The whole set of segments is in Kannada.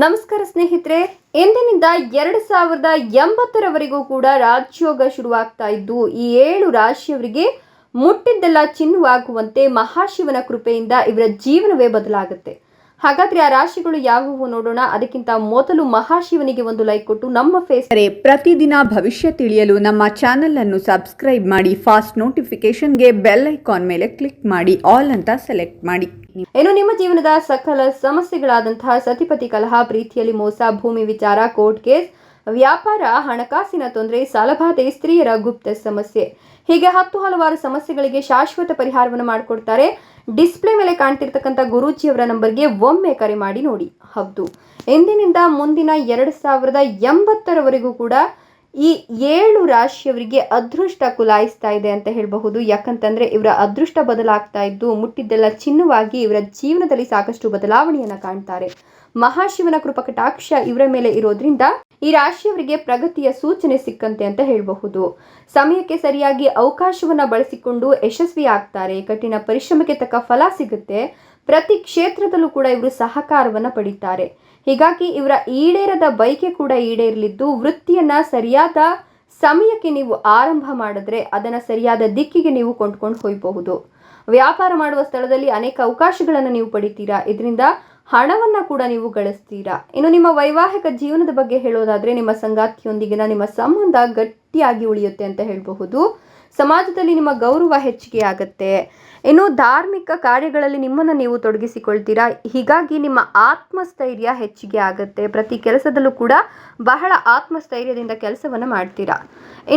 ನಮಸ್ಕಾರ ಸ್ನೇಹಿತರೆ ಎಂದಿನಿಂದ ಎರಡು ಸಾವಿರದ ಎಂಬತ್ತರವರೆಗೂ ಕೂಡ ರಾಜ್ಯೋಗ ಶುರುವಾಗ್ತಾ ಇದ್ದು, ಈ ಏಳು ರಾಶಿಯವರಿಗೆ ಮುಟ್ಟಿದ್ದೆಲ್ಲ ಚಿನ್ನವಾಗುವಂತೆ ಮಹಾಶಿವನ ಕೃಪೆಯಿಂದ ಇವರ ಜೀವನವೇ ಬದಲಾಗುತ್ತೆ. ಹಾಗಾದ್ರೆ ಆ ರಾಶಿಗಳು ಯಾವುವು ನೋಡೋಣ. ಅದಕ್ಕಿಂತ ಮೊದಲು ಮಹಾಶಿವನಿಗೆ ಒಂದು ಲೈಕ್ ಕೊಟ್ಟು ನಮ್ಮ ಫೇಸ್ ಪ್ರತಿದಿನ ಭವಿಷ್ಯ ತಿಳಿಯಲು ನಮ್ಮ ಚಾನೆಲ್ ಅನ್ನು ಸಬ್ಸ್ಕ್ರೈಬ್ ಮಾಡಿ ಫಾಸ್ಟ್ ನೋಟಿಫಿಕೇಶನ್ಗೆ ಬೆಲ್ ಐಕಾನ್ ಮೇಲೆ ಕ್ಲಿಕ್ ಮಾಡಿ ಆಲ್ ಅಂತ ಸೆಲೆಕ್ಟ್ ಮಾಡಿ. ಏನು ನಿಮ್ಮ ಜೀವನದ ಸಕಲ ಸಮಸ್ಯೆಗಳಾದಂತಹ ಸತಿಪತಿ ಕಲಹ, ಪ್ರೀತಿಯಲ್ಲಿ ಮೋಸ, ಭೂಮಿ ವಿಚಾರ, ಕೋರ್ಟ್ ಕೇಸ್, ವ್ಯಾಪಾರ, ಹಣಕಾಸಿನ ತೊಂದರೆ, ಸಾಲಬಾಧೆ, ಸ್ತ್ರೀಯರ ಗುಪ್ತ ಸಮಸ್ಯೆ. ಹೀಗೆ ಹತ್ತು ಹಲವಾರು ಸಮಸ್ಯೆಗಳಿಗೆ ಶಾಶ್ವತ ಪರಿಹಾರವನ್ನು ಮಾಡಿಕೊಡ್ತಾರೆ. ಡಿಸ್ಪ್ಲೇ ಮೇಲೆ ಕಾಣ್ತಿರ್ತಕ್ಕಂಥ ಗುರೂಜಿಯವರ ನಂಬರ್ಗೆ ಒಮ್ಮೆ ಕರೆ ಮಾಡಿ ನೋಡಿ ಹೌದು. ಎಂದಿನಿಂದ ಮುಂದಿನ ಎರಡು ಸಾವಿರದ ಎಂಬತ್ತರವರೆಗೂ ಕೂಡ ಈ ಏಳು ರಾಶಿಯವರಿಗೆ ಅದೃಷ್ಟ ಕುಲಾಯಿಸ್ತಾ ಇದೆ ಅಂತ ಹೇಳಬಹುದು. ಯಾಕಂತಂದ್ರೆ ಇವರ ಅದೃಷ್ಟ ಬದಲಾಗ್ತಾ ಇದ್ದು, ಮುಟ್ಟಿದ್ದೆಲ್ಲ ಚಿನ್ನವಾಗಿ ಇವರ ಜೀವನದಲ್ಲಿ ಸಾಕಷ್ಟು ಬದಲಾವಣೆಯನ್ನ ಕಾಣ್ತಾರೆ. ಮಹಾಶಿವನ ಕೃಪಕಟಾಕ್ಷ ಇವರ ಮೇಲೆ ಇರೋದ್ರಿಂದ ಈ ರಾಶಿಯವರಿಗೆ ಪ್ರಗತಿಯ ಸೂಚನೆ ಸಿಕ್ಕಂತೆ ಅಂತ ಹೇಳಬಹುದು. ಸಮಯಕ್ಕೆ ಸರಿಯಾಗಿ ಅವಕಾಶವನ್ನ ಬಳಸಿಕೊಂಡು ಯಶಸ್ವಿ ಆಗ್ತಾರೆ ಕಠಿಣ ಪರಿಶ್ರಮಕ್ಕೆ ತಕ್ಕ ಫಲ ಸಿಗುತ್ತೆ. ಪ್ರತಿ ಕ್ಷೇತ್ರದಲ್ಲೂ ಕೂಡ ಇವರು ಸಹಕಾರವನ್ನು ಪಡೀತಾರೆ. ಹೀಗಾಗಿ ಇವರ ಈಡೇರದ ಬಯಕೆ ಕೂಡ ಈಡೇರಲಿದ್ದು, ವೃತ್ತಿಯನ್ನ ಸರಿಯಾದ ಸಮಯಕ್ಕೆ ನೀವು ಆರಂಭ ಮಾಡಿದ್ರೆ ಅದನ್ನು ಸರಿಯಾದ ದಿಕ್ಕಿಗೆ ನೀವು ಕೊಂಡ್ಕೊಂಡು ಹೋಗಬಹುದು. ವ್ಯಾಪಾರ ಮಾಡುವ ಸ್ಥಳದಲ್ಲಿ ಅನೇಕ ಅವಕಾಶಗಳನ್ನು ನೀವು ಪಡಿತೀರಾ? ಇದರಿಂದ ಹಣವನ್ನ ಕೂಡ ನೀವು ಗಳಿಸ್ತೀರಾ? ಇನ್ನು ನಿಮ್ಮ ವೈವಾಹಿಕ ಜೀವನದ ಬಗ್ಗೆ ಹೇಳೋದಾದ್ರೆ ನಿಮ್ಮ ಸಂಗಾತಿಯೊಂದಿಗಿನ ನಿಮ್ಮ ಸಂಬಂಧ ಗಟ್ಟಿಯಾಗಿ ಉಳಿಯುತ್ತೆ ಅಂತ ಹೇಳಬಹುದು. ಸಮಾಜದಲ್ಲಿ ನಿಮ್ಮ ಗೌರವ ಹೆಚ್ಚಿಗೆ ಆಗುತ್ತೆ. ಇನ್ನು ಧಾರ್ಮಿಕ ಕಾರ್ಯಗಳಲ್ಲಿ ನಿಮ್ಮನ್ನು ನೀವು ತೊಡಗಿಸಿಕೊಳ್ತೀರಾ? ಹೀಗಾಗಿ ನಿಮ್ಮ ಆತ್ಮಸ್ಥೈರ್ಯ ಹೆಚ್ಚಿಗೆ ಆಗುತ್ತೆ. ಪ್ರತಿ ಕೆಲಸದಲ್ಲೂ ಕೂಡ ಬಹಳ ಆತ್ಮಸ್ಥೈರ್ಯದಿಂದ ಕೆಲಸವನ್ನು ಮಾಡ್ತೀರಾ?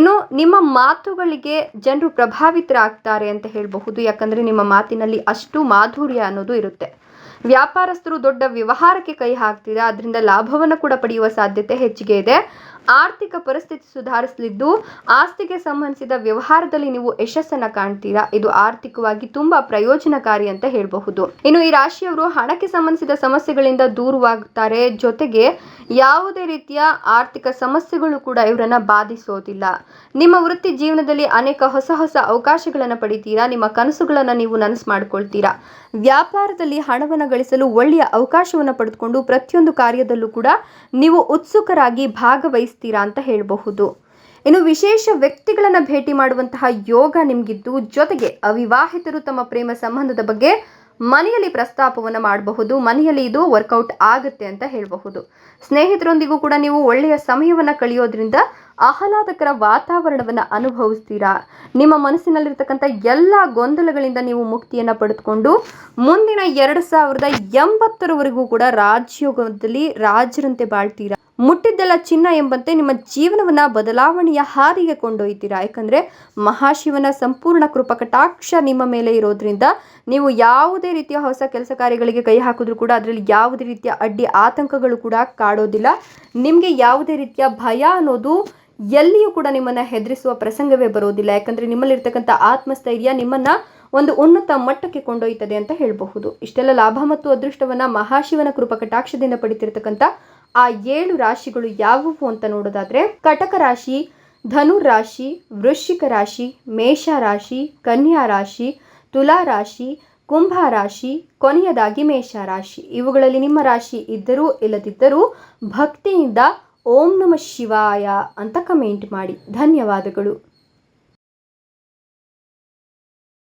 ಇನ್ನು ನಿಮ್ಮ ಮಾತುಗಳಿಗೆ ಜನರು ಪ್ರಭಾವಿತರಾಗ್ತಾರೆ ಅಂತ ಹೇಳಬಹುದು. ಯಾಕಂದರೆ ನಿಮ್ಮ ಮಾತಿನಲ್ಲಿ ಅಷ್ಟು ಮಾಧುರ್ಯ ಅನ್ನೋದು ಇರುತ್ತೆ. ವ್ಯಾಪಾರಸ್ಥರು ದೊಡ್ಡ ವ್ಯವಹಾರಕ್ಕೆ ಕೈ ಹಾಕ್ತೀರಾ? ಅದರಿಂದ ಲಾಭವನ್ನು ಕೂಡ ಪಡೆಯುವ ಸಾಧ್ಯತೆ ಹೆಚ್ಚಿಗೆ ಇದೆ. ಆರ್ಥಿಕ ಪರಿಸ್ಥಿತಿ ಸುಧಾರಿಸಲಿದ್ದು, ಆಸ್ತಿಗೆ ಸಂಬಂಧಿಸಿದ ವ್ಯವಹಾರದಲ್ಲಿ ನೀವು ಯಶಸ್ಸನ್ನ ಕಾಣ್ತೀರಾ? ಇದು ಆರ್ಥಿಕವಾಗಿ ತುಂಬಾ ಪ್ರಯೋಜನಕಾರಿ ಅಂತ ಹೇಳಬಹುದು. ಇನ್ನು ಈ ರಾಶಿಯವರು ಹಣಕ್ಕೆ ಸಂಬಂಧಿಸಿದ ಸಮಸ್ಯೆಗಳಿಂದ ದೂರವಾಗುತ್ತಾರೆ. ಜೊತೆಗೆ ಯಾವುದೇ ರೀತಿಯ ಆರ್ಥಿಕ ಸಮಸ್ಯೆಗಳು ಕೂಡ ಇವರನ್ನ ಬಾಧಿಸೋದಿಲ್ಲ. ನಿಮ್ಮ ವೃತ್ತಿ ಜೀವನದಲ್ಲಿ ಅನೇಕ ಹೊಸ ಹೊಸ ಅವಕಾಶಗಳನ್ನು ಪಡಿತೀರಾ? ನಿಮ್ಮ ಕನಸುಗಳನ್ನು ನೀವು ನನಸು ಮಾಡ್ಕೊಳ್ತೀರಾ? ವ್ಯಾಪಾರದಲ್ಲಿ ಹಣವನ್ನು ಗಳಿಸಲು ಒಳ್ಳೆಯ ಅವಕಾಶವನ್ನು ಪಡೆದುಕೊಂಡು ಪ್ರತಿಯೊಂದು ಕಾರ್ಯದಲ್ಲೂ ಕೂಡ ನೀವು ಉತ್ಸುಕರಾಗಿ ಭಾಗವಹಿಸ್ತೀರಾ ಅಂತ ಹೇಳಬಹುದು. ಇನ್ನು ವಿಶೇಷ ವ್ಯಕ್ತಿಗಳನ್ನು ಭೇಟಿ ಮಾಡುವಂತಹ ಯೋಗ ನಿಮಗಿದ್ದು ಜೊತೆಗೆ ಅವಿವಾಹಿತರು ತಮ್ಮ ಪ್ರೇಮ ಸಂಬಂಧದ ಬಗ್ಗೆ ಮನೆಯಲ್ಲಿ ಪ್ರಸ್ತಾಪವನ್ನು ಮಾಡಬಹುದು. ಮನೆಯಲ್ಲಿ ಇದು ವರ್ಕೌಟ್ ಆಗುತ್ತೆ ಅಂತ ಹೇಳಬಹುದು. ಸ್ನೇಹಿತರೊಂದಿಗೂ ಕೂಡ ನೀವು ಒಳ್ಳೆಯ ಸಮಯವನ್ನು ಕಳೆಯೋದ್ರಿಂದ ಆಹ್ಲಾದಕರ ವಾತಾವರಣವನ್ನು ಅನುಭವಿಸ್ತೀರಾ? ನಿಮ್ಮ ಮನಸ್ಸಿನಲ್ಲಿರ್ತಕ್ಕಂಥ ಎಲ್ಲ ಗೊಂದಲಗಳಿಂದ ನೀವು ಮುಕ್ತಿಯನ್ನು ಪಡೆದುಕೊಂಡು ಮುಂದಿನ ಎರಡು ಸಾವಿರದ ಎಂಬತ್ತರವರೆಗೂ ಕೂಡ ರಾಜಯೋಗದಲ್ಲಿ ರಾಜರಂತೆ ಬಾಳ್ತೀರಾ? ಮುಟ್ಟಿದ್ದೆಲ್ಲ ಚಿನ್ನ ಎಂಬಂತೆ ನಿಮ್ಮ ಜೀವನವನ್ನು ಬದಲಾವಣೆಯ ಹಾದಿಗೆ ಕೊಂಡೊಯ್ತೀರಾ? ಯಾಕಂದರೆ ಮಹಾಶಿವನ ಸಂಪೂರ್ಣ ಕೃಪಕಟಾಕ್ಷ ನಿಮ್ಮ ಮೇಲೆ ಇರೋದ್ರಿಂದ ನೀವು ಯಾವುದೇ ರೀತಿಯ ಹೊಸ ಕೆಲಸ ಕಾರ್ಯಗಳಿಗೆ ಕೈ ಹಾಕಿದ್ರೂ ಕೂಡ ಅದರಲ್ಲಿ ಯಾವುದೇ ರೀತಿಯ ಅಡ್ಡಿ ಆತಂಕಗಳು ಕೂಡ ಕಾಡೋದಿಲ್ಲ. ನಿಮಗೆ ಯಾವುದೇ ರೀತಿಯ ಭಯ ಅನ್ನೋದು ಎಲ್ಲಿಯೂ ಕೂಡ ನಿಮ್ಮನ್ನು ಹೆದರಿಸುವ ಪ್ರಸಂಗವೇ ಬರೋದಿಲ್ಲ. ಯಾಕಂದರೆ ನಿಮ್ಮಲ್ಲಿರ್ತಕ್ಕಂಥ ಆತ್ಮಸ್ಥೈರ್ಯ ನಿಮ್ಮನ್ನು ಒಂದು ಉನ್ನತ ಮಟ್ಟಕ್ಕೆ ಕೊಂಡೊಯ್ತದೆ ಅಂತ ಹೇಳಬಹುದು. ಇಷ್ಟೆಲ್ಲ ಲಾಭ ಮತ್ತು ಅದೃಷ್ಟವನ್ನು ಮಹಾಶಿವನ ಕೃಪಕಟಾಕ್ಷದಿಂದ ಪಡಿತಿರ್ತಕ್ಕಂಥ ಆ ಏಳು ರಾಶಿಗಳು ಯಾವುವು ಅಂತ ನೋಡೋದಾದ್ರೆ ಕಟಕ ರಾಶಿ ಧನು ರಾಶಿ, ವೃಶ್ಚಿಕ ರಾಶಿ, ಮೇಷ ರಾಶಿ, ಕನ್ಯಾ ರಾಶಿ, ತುಲಾ ರಾಶಿ, ಕುಂಭ ರಾಶಿ, ಕೊನೆಯದಾಗಿ ಮೇಷ ರಾಶಿ. ಇವುಗಳಲ್ಲಿ ನಿಮ್ಮ ರಾಶಿ ಇದ್ದರೂ ಇಲ್ಲದಿದ್ದರೂ ಭಕ್ತಿಯಿಂದ ಓಂ ನಮ ಶಿವಾಯ ಅಂತ ಕಮೆಂಟ್ ಮಾಡಿ. ಧನ್ಯವಾದಗಳು.